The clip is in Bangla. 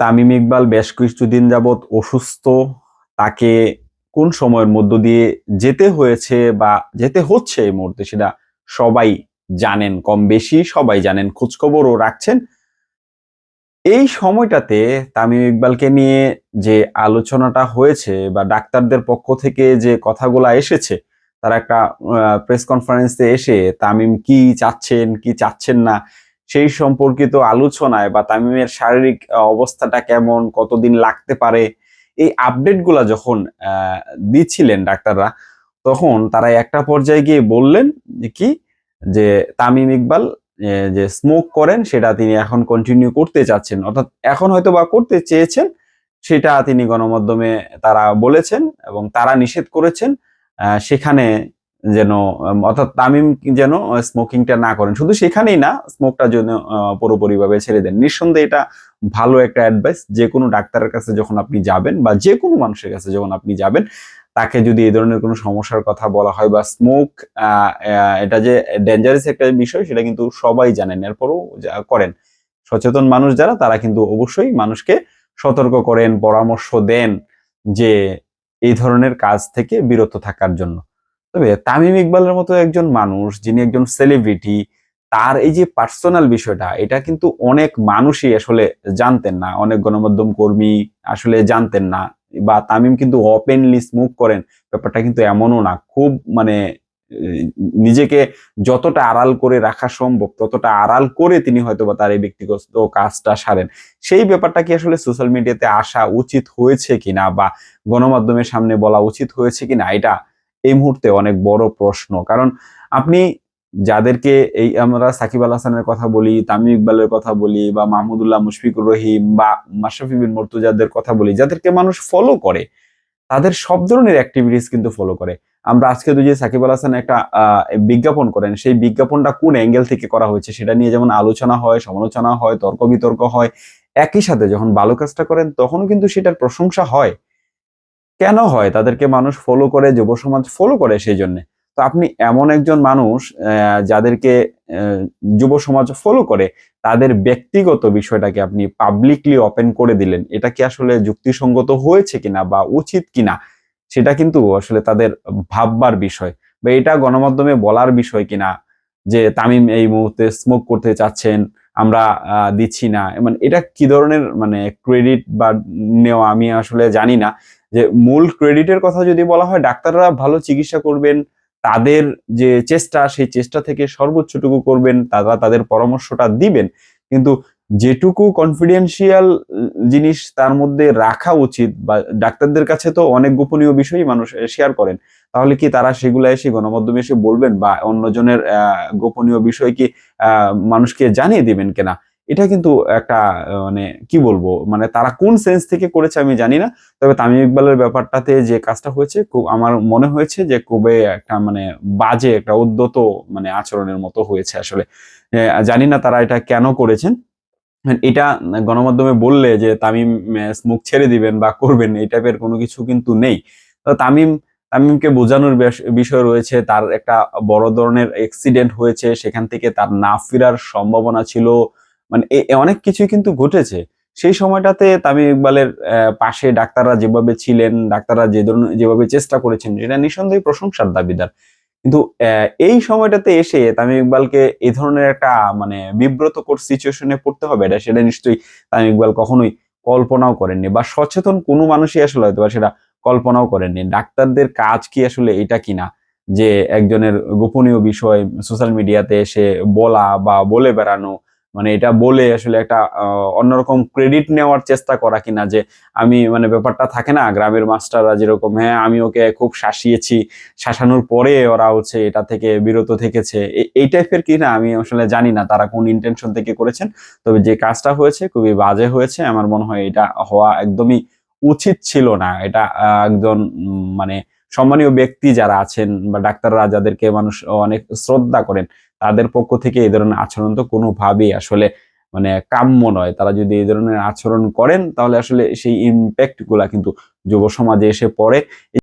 তামিম ইকবাল বেশ কিছুদিন যাবৎ অসুস্থ। তাকে কোন সময়ের মধ্য দিয়ে যেতে হয়েছে বা যেতে হচ্ছে এই মুহূর্তে সেটা সবাই জানেন, কম বেশি সবাই জানেন, খোঁজখবরও রাখছেন। এই সময়টাতে তামিম ইকবালকে নিয়ে যে আলোচনাটা হয়েছে বা ডাক্তারদের পক্ষ থেকে যে কথাগুলা এসেছে, তারা একটা প্রেস কনফারেন্সে এসে তামিম কি চাচ্ছেন কি চাচ্ছেন না সেই সম্পর্কিত আলোচনায় বা তামিমের শারীরিক অবস্থাটা কেমন, কতদিন লাগতে পারে, এই আপডেটগুলা যখন দিচ্ছিলেন ডাক্তাররা, তখন তারা একটা পর্যায়ে গিয়ে বললেন কি, যে তামিম ইকবাল যে স্মোক করেন, সেটা তিনি এখন কন্টিনিউ করতে চাচ্ছেন। অর্থাৎ এখন হয়তো বা করতে চেয়েছেন, সেটা তিনি গণমাধ্যমে তারা বলেছেন এবং তারা নিষেধ করেছেন সেখানে যেন অর্থাৎ তামিম যেন স্মোকিংটা না করেন। শুধু সেখানেই না স্মোকটা যেন পুরোপুরিভাবে ছেড়ে দেন। নিঃসন্দেহে এটা ভালো একটা অ্যাডভাইস যে কোনো ডাক্তারের কাছে যখন আপনি যাবেন বা যে কোনো মানুষের কাছে যখন আপনি যাবেন, তাকে যদি এই ধরনের কোনো সমস্যার কথা বলা হয় বা স্মোক এটা যে ডেঞ্জারাস একটা বিষয়, সেটা কিন্তু সবাই জানেন। এরপরও করেন। সচেতন মানুষ যারা, তারা কিন্তু অবশ্যই মানুষকে সতর্ক করেন, পরামর্শ দেন যে এই ধরনের কাজ থেকে বিরত থাকার জন্য। তবে তামিম ইকবালের মতো একজন মানুষ, যিনি একজন সেলিব্রিটি তার এই যে পার্সোনাল বিষয়টা, এটা কিন্তু অনেক মানুষই আসলে জানতেন না। অনেক গণমাধ্যম কর্মী আসলে জানতেন না। বা তামিম কিন্তু ওপেনলি স্মোক করেন, ব্যাপারটা কিন্তু এমনও না। খুব মানে নিজেকে যতটা আড়াল করে রাখা সম্ভব, ততটা আড়াল করে তিনি হয়তো বা তার এই ব্যক্তিগত কাজটা সারেন। সেই ব্যাপারটা কি আসলে সোশ্যাল মিডিয়াতে আসা উচিত হয়েছে কিনা, বা গণমাধ্যমের সামনে বলা উচিত হয়েছে কিনা, এটা এই মুহূর্তে অনেক বড় প্রশ্ন। কারণ আপনি যাদেরকে এই আমরা সাকিব আল হাসানের কথা বলি, তামিম ইকবালের কথা বলি বা মাহমুদুল্লাহ মুশফিকুর রহিম বা মাশরাফি বিন মর্তুজাদের কথা বলি, যাদেরকে মানুষ ফলো করে, তাদের সব ধরনের অ্যাক্টিভিটিস কিন্তু ফলো করে। আমরা আজকে যে সাকিব আল হাসান একটা বিজ্ঞাপন করেন, সেই বিজ্ঞাপনটা কোন অ্যাঙ্গেল থেকে করা হয়েছে সেটা নিয়ে যেমন আলোচনা হয়, সমালোচনা হয় তর্ক বিতর্ক হয়, একই সাথে যখন ভালো কাজটা করেন তখনও কিন্তু সেটার প্রশংসা হয়। কেন হয়? তাদেরকে মানুষ ফলো করে, যুব সমাজ ফলো করে সেই জন্য। তো আপনি এমন একজন মানুষ যাদেরকে যুব সমাজ ফলো করে, তাদের ব্যক্তিগত বিষয়টাকে আপনি পাবলিকলি ওপেন করে দিলেন, এটা কি আসলে যুক্তিসঙ্গত হয়েছে কিনা বা উচিত কিনা, সেটা কিন্তু আসলে তাদের ভাববার বিষয়। বা এটা গণমাধ্যমে বলার বিষয় কিনা, যে তামিম এই মুহূর্তে স্মোক করতে চাচ্ছেন, আমরা দিচ্ছি না মানে এটা কি ধরনের মানে ক্রেডিট বা নেওয়া আমি আসলে জানি না। যে মূল ক্রেডিটের কথা যদি বলা হয়, ডাক্তাররা ভালো চিকিৎসা করবেন, তাদের যে চেষ্টা, সেই চেষ্টা থেকে সর্বোচ্চটুকু করবেন, তারা তাদের পরামর্শটা দিবেন। কিন্তু যেটুকু কনফিডেন্সিয়াল জিনিস তার মধ্যে রাখা উচিত বা ডাক্তারদের কাছে তো অনেক গোপনীয় বিষয়ই মানুষ শেয়ার করেন, তাহলে কি তারা সেগুলো এসে গণমাধ্যমে এসে বলবেন বা অন্যজনের গোপনীয় বিষয় কি মানুষকে জানিয়ে দিবেন কিনা? এটা কিন্তু একটা মানে কি বলব মানে তারা কোন সেন্স থেকে করেছে আমি জানি না। তবে তামিম ইকবালের ব্যাপারটাতে যে কাজটা হয়েছে, খুব আমার মনে হয়েছে যে খুবই একটা মানে বাজে, একটা উদ্যত মানে আচরণের মতো হয়েছে আসলে। জানি না তারা এটা কেন করেছেন। এটা গণমাধ্যমে বললে যে তামিম স্মোক ছেড়ে দিবেন বা করবেন এই টাইপের কোনো কিছু কিন্তু নেই। তো তামিম, তামিমকে বোঝানোর বিষয় রয়েছে, তার একটা বড় ধরনের অ্যাক্সিডেন্ট হয়েছে, সেখান থেকে তার না ফেরার সম্ভাবনা ছিল। মানে অনেক কিছুই কিন্তু ঘটেছে। সেই সময়টাতে তামিম ইকবালের পাশে ডাক্তাররা যেভাবে ছিলেন, ডাক্তাররা যে ধরনের যেভাবে চেষ্টা করেছেন সেটা নিঃসন্দেহে প্রশংসার দাবিদার। কিন্তু এই সময়টাতে এসে তামিম ইকবালকে এই ধরনের একটা মানে বিব্রতকর সিচুয়েশনে পড়তে হবে, এটা সেটা নিশ্চয়ই তামিম ইকবাল কখনোই কল্পনাও করেননি বা সচেতন কোনো মানুষই আসলে হয়তো বা সেটা কল্পনাও করেননি। ডাক্তারদের কাজ কি আসলে এটা কিনা? যে একজনের গোপনীয় বিষয় সোশ্যাল মিডিয়াতে এসে বলা বা বলে বেড়ানো মানে এটা বলে আসলে একটা অন্যরকম ক্রেডিট নেওয়ার চেষ্টা করা কিনা যে আমি মানে ব্যাপারটা থাকে না, গ্রামের মাস্টাররা যেরকম হ্যাঁ আমি ওকে খুব শাসিয়েছি, শাসানোর পরে ওরা হচ্ছে এটা থেকে বিরত থেকেছে। এই টাইপের কি না আমি আসলে জানি না, তারা কোন ইন্টেনশন থেকে করেছেন। তবে যে কাজটা হয়েছে খুবই বাজে হয়েছে, আমার মনে হয় এটা হওয়া একদমই উচিত ছিল না। এটা একজন মানে সম্মানীয় ব্যক্তি যারা আছেন বা ডাক্তাররা যাদেরকে মানুষ অনেক শ্রদ্ধা করেন, তাদের পক্ষ থেকে এই ধরনের আচরণ তো কোনোভাবেই আসলে মানে কাম্য নয়। তারা যদি এই ধরনের আচরণ করেন, তাহলে আসলে সেই ইম্প্যাক্টগুলা কিন্তু যুব সমাজে এসে পড়ে।